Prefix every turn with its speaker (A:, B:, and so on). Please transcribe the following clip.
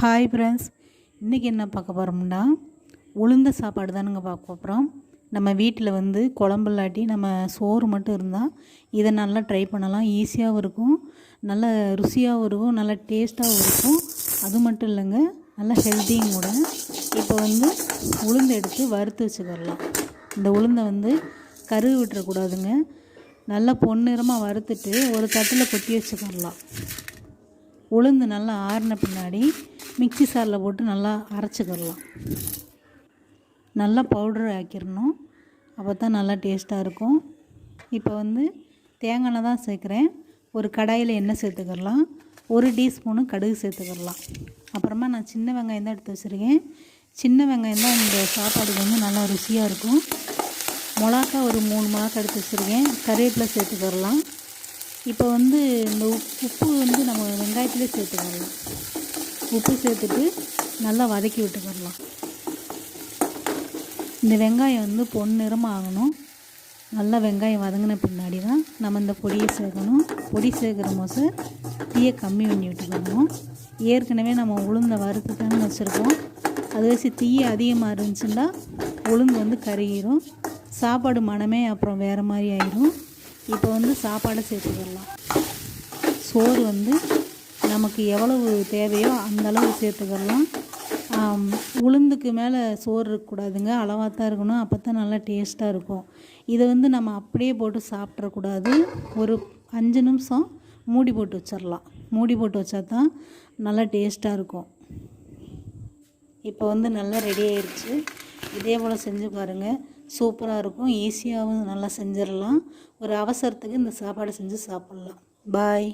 A: Hi friends இன்றைக்கி என்ன பார்க்க போகிறோம்னா உளுந்த சாப்பாடு தானுங்க பார்க்க போகிறோம் நம்ம வீட்டில் வந்து குழம்பு இல்லாட்டி நம்ம சோறு மட்டும் இருந்தால் இதை நல்லா ட்ரை பண்ணலாம். ஈஸியாகவும் இருக்கும். நல்ல ருசியாகவும் இருக்கும். நல்ல டேஸ்ட்டாகவும் இருக்கும். அது மட்டும் இல்லைங்க நல்லா ஹெல்த்தியும் கூட. இப்போ வந்து உளுந்து எடுத்து வறுத்து வச்சுக்கிடலாம் இந்த உளுந்தை வந்து கருவி விட்டுறக்கூடாதுங்க. நல்லா பொன்னிறமாக வறுத்துட்டு ஒரு தட்டில் கொட்டி வச்சுக்கிடலாம் உளுந்து நல்லா ஆறின பின்னாடி மிக்சி சாரில் போட்டு நல்லா அரைச்சிக்கிடலாம். நல்லா பவுடர் ஆக்கிடணும். அப்போ தான் நல்லா டேஸ்ட்டாக இருக்கும். இப்போ வந்து தேங்காய் எண்ணெய் தான் சேர்க்குறேன். ஒரு கடாயில் எண்ணெய் சேர்த்துக்கிடலாம். ஒரு டீஸ்பூனு கடுகு சேர்த்துக்கிடலாம். அப்புறமா நான் சின்ன வெங்காயம் தான் எடுத்து வச்சுருக்கேன். சின்ன வெங்காயம் தான் இந்த சாப்பாடுக்கு வந்து நல்லா ருசியாக இருக்கும். மிளகா ஒரு மூணு மிளகா எடுத்து வச்சுருக்கேன். கருவேப்பிலை சேர்த்துக்கிடலாம். இப்போ வந்து இந்த உப்பு வந்து நம்ம வெங்காயத்துலேயே சேர்த்துக்கிடலாம். உப்பு சேர்த்துட்டு நல்லா வதக்கி விட்டுக்கிடலாம் இந்த வெங்காயம் வந்து பொன்னிறமாக ஆகணும் நல்லா வெங்காயம் வதங்கின பின்னாடி தான் நம்ம இந்த பொடியை சேர்க்கணும். பொடி சேர்க்குற மோச தீயை கம்மி பண்ணி விட்டுக்கணும் ஏற்கனவே நம்ம உளுந்த வறுத்து தானே வச்சுருக்கோம். அது வச்சு தீயை அதிகமாக இருந்துச்சுன்னா உளுந்து வந்து கருகிரும். சாப்பாடு மனமே அப்புறம் வேறு மாதிரி ஆயிரும். இப்போ வந்து சாப்பாடை சேர்த்துக்கிடலாம் சோறு வந்து நமக்கு எவ்வளவு தேவையோ அந்தளவு சேர்த்துக்கிறலாம் சேர்த்துக்கலாம். உளுந்துக்கு மேலே சோறு இருக்கக்கூடாதுங்க. அளவாக தான் இருக்கணும். அப்போ தான் நல்லா டேஸ்ட்டாக இருக்கும். இதை வந்து நம்ம அப்படியே போட்டு சாப்பிட்றக்கூடாது ஒரு அஞ்சு நிமிஷம் மூடி போட்டு வச்சிடலாம் மூடி போட்டு வச்சா தான் நல்லா டேஸ்ட்டாக இருக்கும். இப்போ வந்து நல்லா ரெடி ஆயிடுச்சு இதே போல் செஞ்சு பாருங்கள் சூப்பராக இருக்கும். ஈஸியாகவும் நல்லா செஞ்சிடலாம் ஒரு அவசரத்துக்கு இந்த சாப்பாடு செஞ்சு சாப்பிட்லாம். பாய்